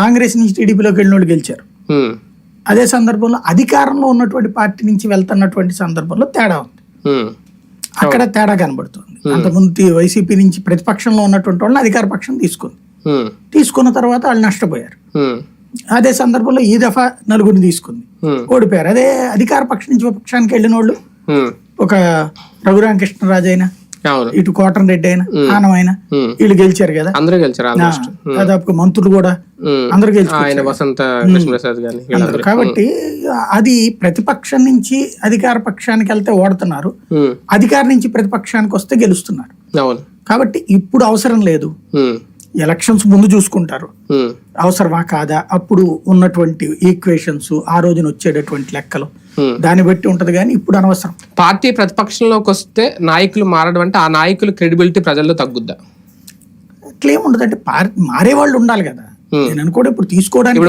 కాంగ్రెస్ నుంచి టీడీపీలోకి వెళ్ళిన వాళ్ళు గెలిచారు. అదే సందర్భంలో అధికారంలో ఉన్నటువంటి పార్టీ నుంచి వెళ్తున్నటువంటి సందర్భంలో తేడా ఉంది. అక్కడ తేడా కనబడుతుంది. అంతకుముందు వైసీపీ నుంచి ప్రతిపక్షంలో ఉన్నటువంటి వాళ్ళని అధికార పక్షం తీసుకుంది. తీసుకున్న తర్వాత వాళ్ళు నష్టపోయారు. అదే సందర్భంలో ఈ దఫా నలుగురిని తీసుకుంది. ఓడిపోయారు. అదే అధికార పక్షం నుంచి విపక్షానికి వెళ్ళిన వాళ్ళు ఒక రఘురామకృష్ణరాజు అయినా ఇటు కోటన్ రెడ్డి అయినా ఆనమైనా. వీళ్ళు గెలిచారు కదా? అందరూ గెలిచారు దాదాపు మంత్రులు కూడా. అందరూ గెలిచారు వసంత కృష్ణప్రసాద్ కాబట్టి అది ప్రతిపక్షం నుంచి అధికార పక్షానికి వెళ్తే ఓడుతున్నారు. అధికారం నుంచి ప్రతిపక్షానికి వస్తే గెలుస్తున్నారు. కాబట్టి ఇప్పుడు అవసరం లేదు. ఎలక్షన్స్ ముందు చూసుకుంటారు. అవసరమా కాదా? అప్పుడు ఉన్నటువంటి ఈక్వేషన్స్ ఆ రోజున వచ్చేటటువంటి లెక్కలు. దాన్ని బట్టి ఉంటది కానీ ఇప్పుడు అనవసరం. పార్టీ ప్రతిపక్షంలోకి వస్తే నాయకులు మారడం అంటే ఆ నాయకుల క్రెడిబిలిటీ ప్రజల్లో తగ్గుద్దా? క్లెయిమ్ ఉండదు అంటే మారే వాళ్ళు ఉండాలి కదా. నేను అనుకోవడం ఇప్పుడు తీసుకోవడానికి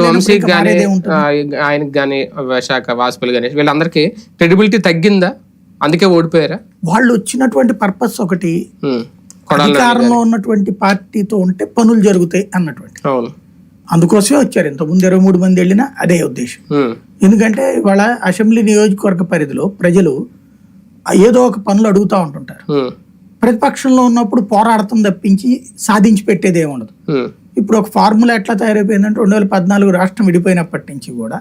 ఆయనకి కానీ విశాఖ వాజ్పేయి కానీ వీళ్ళందరికీ క్రెడిబిలిటీ తగ్గిందా? అందుకే ఓడిపోయారా? వాళ్ళు వచ్చినటువంటి పర్పస్ ఒకటి అధికారంలో ఉన్నటువంటి పార్టీతో ఉంటే పనులు జరుగుతాయి అన్నటువంటి. అందుకోసమే వచ్చారు. ఇంత ముందు ఇరవై మూడు మంది వెళ్ళినా అదే ఉద్దేశం. ఎందుకంటే ఇవాళ అసెంబ్లీ నియోజకవర్గ పరిధిలో ప్రజలు ఏదో ఒక పనులు అడుగుతూ ఉంటుంటారు. ప్రతిపక్షంలో ఉన్నప్పుడు పోరాడటం తప్పించి సాధించి పెట్టేది ఏమి ఉండదు ఇప్పుడు ఒక ఫార్ములా ఎట్లా తయారైపోయిందంటే రెండు వేల పద్నాలుగు రాష్ట్రం విడిపోయినప్పటి నుంచి కూడా